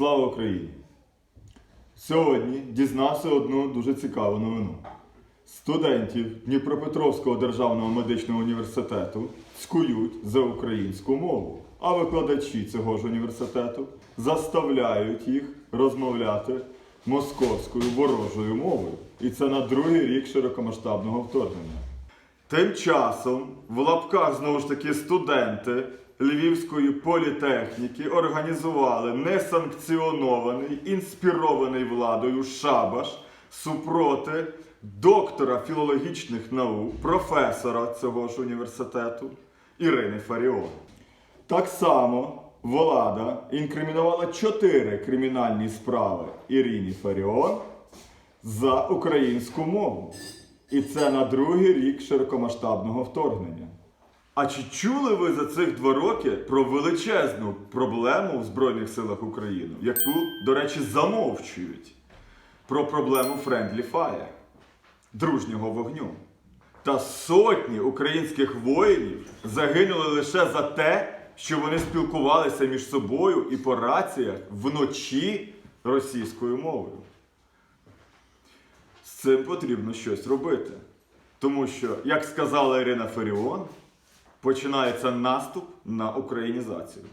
Слава Україні! Сьогодні дізнався одну дуже цікаву новину. Студентів Дніпропетровського державного медичного університету цькують за українську мову, а викладачі цього ж університету заставляють їх розмовляти московською ворожою мовою. І це на другий рік широкомасштабного вторгнення. Тим часом в лапках знову ж таки студенти Львівської політехніки організували несанкціонований, інспірований владою шабаш супроти доктора філологічних наук, професора цього ж університету Ірини Фаріон. Так само влада інкримінувала чотири кримінальні справи Ірині Фаріон за українську мову. І це на другий рік широкомасштабного вторгнення. А чи чули ви за цих два роки про величезну проблему в Збройних силах України, яку, до речі, замовчують? Про проблему Friendly Fire, дружнього вогню. Та сотні українських воїнів загинули лише за те, що вони спілкувалися між собою і по раціях вночі російською мовою. Цим потрібно щось робити. Тому що, як сказала Ірина Феріон, починається наступ на українізацію.